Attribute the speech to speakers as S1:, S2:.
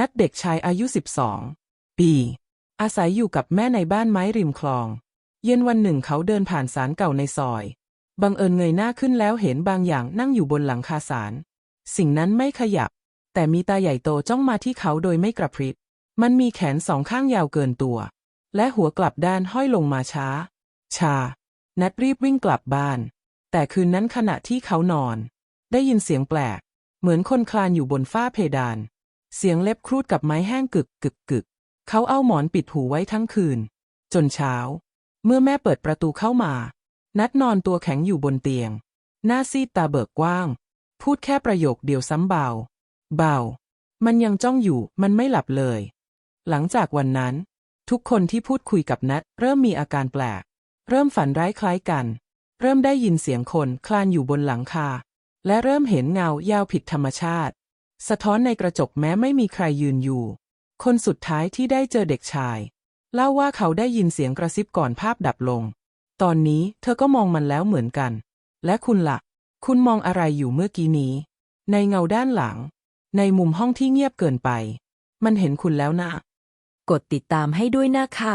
S1: นัดเด็กชายอายุ 12 ปี อาศัยอยู่กับแม่ในบ้านไม้ริมคลอง เย็นวันหนึ่งเขาเดินผ่านศาลเก่าในซอย บังเอิญเงยหน้าขึ้นแล้วเห็นบางอย่างนั่งอยู่บนหลังคาศาล สิ่งนั้นไม่ขยับ แต่มีตาใหญ่โตจ้องมาที่เขาโดยไม่กระพริบ มันมีแขนสองข้างยาวเกินตัว และหัวกลับด้านห้อยลงมาช้า ชา นัดรีบวิ่งกลับบ้าน แต่คืนนั้นขณะที่เขานอน ได้ยินเสียงแปลก เหมือนคนคลานอยู่บนฝ้าเพดาน เสียงเล็บครูดกับไม้แห้งกึกกึกกึก เขาเอาหมอนปิดหูไว้ทั้งคืน จนเช้า เมื่อแม่เปิดประตูเข้ามา นัดนอนตัวแข็งอยู่บนเตียง หน้าซีดตาเบิกกว้าง พูดแค่ประโยคเดียวซ้ำเบา เบา มันยังจ้องอยู่ มันไม่หลับเลย หลังจากวันนั้น ทุกคนที่พูดคุยกับนัดเริ่มมีอาการแปลก เริ่มฝันร้ายคล้ายกัน เริ่มได้ยินเสียงคนคลานอยู่บนหลังคา และเริ่มเห็นเงายาวผิดธรรมชาติ สะท้อนในกระจกแม้ไม่มีใครยืนอยู่ คนสุดท้ายที่ได้เจอเด็กชาย เล่าว่าเขาได้ยินเสียงกระซิบก่อนภาพดับลง ตอนนี้เธอก็มองมันแล้วเหมือนกัน และคุณละ่ะ คุณมองอะไรอยู่เมื่อกี้นี้ ในเงาด้านหลัง ในมุมห้องที่เงียบเกินไป มันเห็นคุณแล้วนะ
S2: กดติดตามให้ด้วยนะคะ